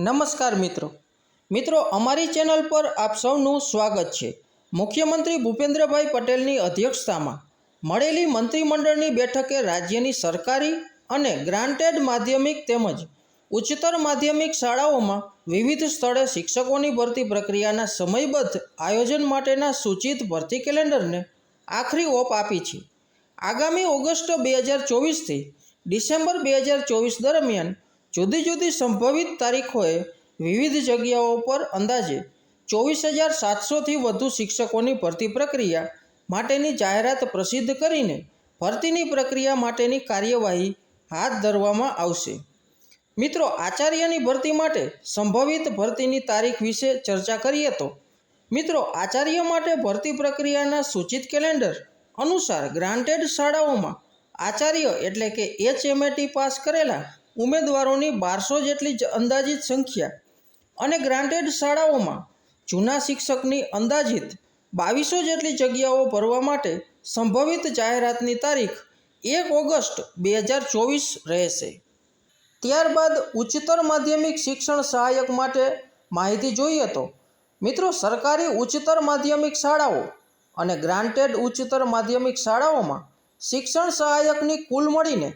નમસ્કાર મિત્રો. મિત્રો, અમારી ચેનલ પર આપ સૌનું સ્વાગત છે. મુખ્યમંત્રી ભૂપેન્દ્રભાઈ પટેલની અધ્યક્ષતામાં મળેલી મંત્રીમંડળની બેઠકે રાજ્યની સરકારી અને ગ્રાન્ટેડ માધ્યમિક તેમજ ઉચ્ચતર માધ્યમિક શાળાઓમાં વિવિધ સ્થળે શિક્ષકોની ભરતી પ્રક્રિયાના સમયબદ્ધ આયોજન માટેના સૂચિત ભરતી કેલેન્ડરને આખરી ઓપ આપી છે. આગામી ઓગસ્ટ બે હજાર ચોવીસથી ડિસેમ્બર બે હજાર ચોવીસ દરમિયાન જુદી જુદી સંભવિત તારીખોએ વિવિધ જગ્યાઓ પર અંદાજે ચોવીસ હજાર સાતસોથી વધુ શિક્ષકોની ભરતી પ્રક્રિયા માટેની જાહેરાત પ્રસિદ્ધ કરીને ભરતીની પ્રક્રિયા માટેની કાર્યવાહી હાથ ધરવામાં આવશે. મિત્રો, આચાર્યની ભરતી માટે સંભવિત ભરતીની તારીખ વિશે ચર્ચા કરીએ તો, મિત્રો, આચાર્ય માટે ભરતી પ્રક્રિયાના સૂચિત કેલેન્ડર અનુસાર ગ્રાન્ટેડ શાળાઓમાં આચાર્ય એટલે કે એચએમએટી પાસ કરેલા ઉમેદવારોની બારસો જેટલી અંદાજિત સંખ્યા અને ગ્રાન્ટેડ શાળાઓમાં જૂના શિક્ષકની અંદાજિત બાવીસો જેટલી જગ્યાઓ ભરવા માટે સંભવિત જાહેરાતની તારીખ એક ઓગસ્ટ બે હજાર ચોવીસ રહેશે. ત્યારબાદ ઉચ્ચતર માધ્યમિક શિક્ષણ સહાયક માટે માહિતી જોઈએ તો મિત્રો સરકારી ઉચ્ચતર માધ્યમિક શાળાઓ અને ગ્રાન્ટેડ ઉચ્ચતર માધ્યમિક શાળાઓમાં શિક્ષણ સહાયકની કુલ મળીને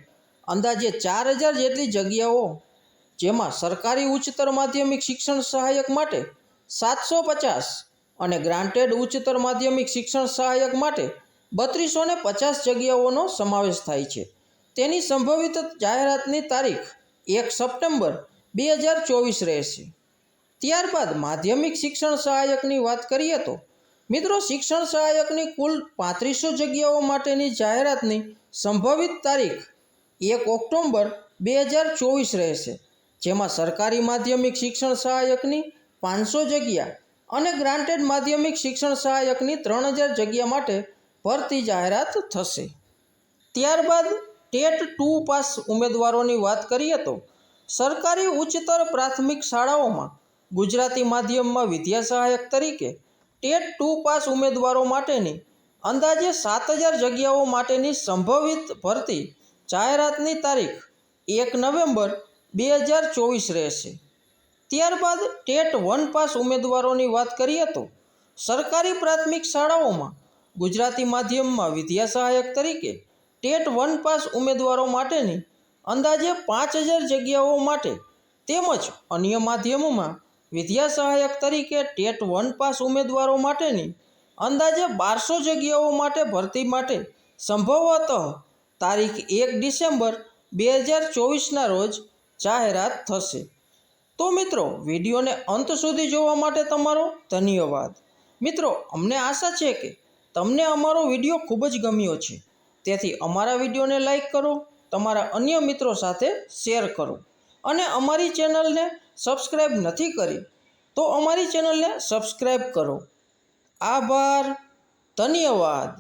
અંદાજે ચાર હજાર જેટલી જગ્યાઓ, જેમાં સરકારી ઉચ્ચતર માધ્યમિક શિક્ષણ સહાયક માટે સાતસો પચાસ અને ગ્રાન્ટેડ ઉચ્ચતર માધ્યમિક શિક્ષણ સહાયક માટે બત્રીસો ને પચાસ જગ્યાઓનો સમાવેશ થાય છે. તેની સંભવિત જાહેરાતની તારીખ એક સપ્ટેમ્બર બે હજાર ચોવીસ રહેશે. ત્યારબાદ માધ્યમિક શિક્ષણ સહાયકની વાત કરીએ તો, મિત્રો શિક્ષણ સહાયકની કુલ પાંત્રીસો જગ્યાઓ માટેની જાહેરાતની સંભવિત તારીખ એક ઓક્ટોબર બે હજાર ચોવીસ રહેશે, જેમાં સરકારી માધ્યમિક શિક્ષણ સહાયકની પાંચસો જગ્યા અને ગ્રાન્ટેડ માધ્યમિક શિક્ષણ સહાયકની ત્રણ હજાર જગ્યા માટે ભરતી જાહેરાત થશે. ત્યારબાદ ટેટ ટુ પાસ ઉમેદવારોની વાત કરીએ તો, સરકારી ઉચ્ચતર પ્રાથમિક શાળાઓમાં ગુજરાતી માધ્યમમાં વિદ્યા સહાયક તરીકે ટેટ ટુ પાસ ઉમેદવારો માટેની અંદાજે સાત હજાર જગ્યાઓ માટેની સંભવિત ભરતી જાહેરાતની તારીખ એક નવેમ્બર બે હજાર ચોવીસ રહેશે. ત્યારબાદ ટેટ વન પાસ ઉમેદવારોની વાત કરીએ તો સરકારી પ્રાથમિક શાળાઓમાં ગુજરાતી માધ્યમમાં વિદ્યા સહાયક તરીકે ટેટ વન પાસ ઉમેદવારો માટેની અંદાજે પાંચ હજાર જગ્યાઓ માટે તેમજ અન્ય માધ્યમોમાં વિદ્યા સહાયક તરીકે ટેટ વન પાસ ઉમેદવારો માટેની અંદાજે બારસો જગ્યાઓ માટે ભરતી માટે સંભવતઃ તારીખ એક ડિસેમ્બર બે હજાર ચોવીસના રોજ જાહેરાત થશે. તો મિત્રો, વિડીયોને અંત સુધી જોવા માટે તમારો ધન્યવાદ. મિત્રો, અમને આશા છે કે તમને અમારો વીડિયો ખૂબ જ ગમ્યો છે. તેથી અમારા વિડીયોને લાઈક કરો, તમારા અન્ય મિત્રો સાથે શેર કરો અને અમારી ચેનલને સબસ્ક્રાઈબ નથી કરી તો અમારી ચેનલને સબસ્ક્રાઈબ કરો. આભાર, ધન્યવાદ.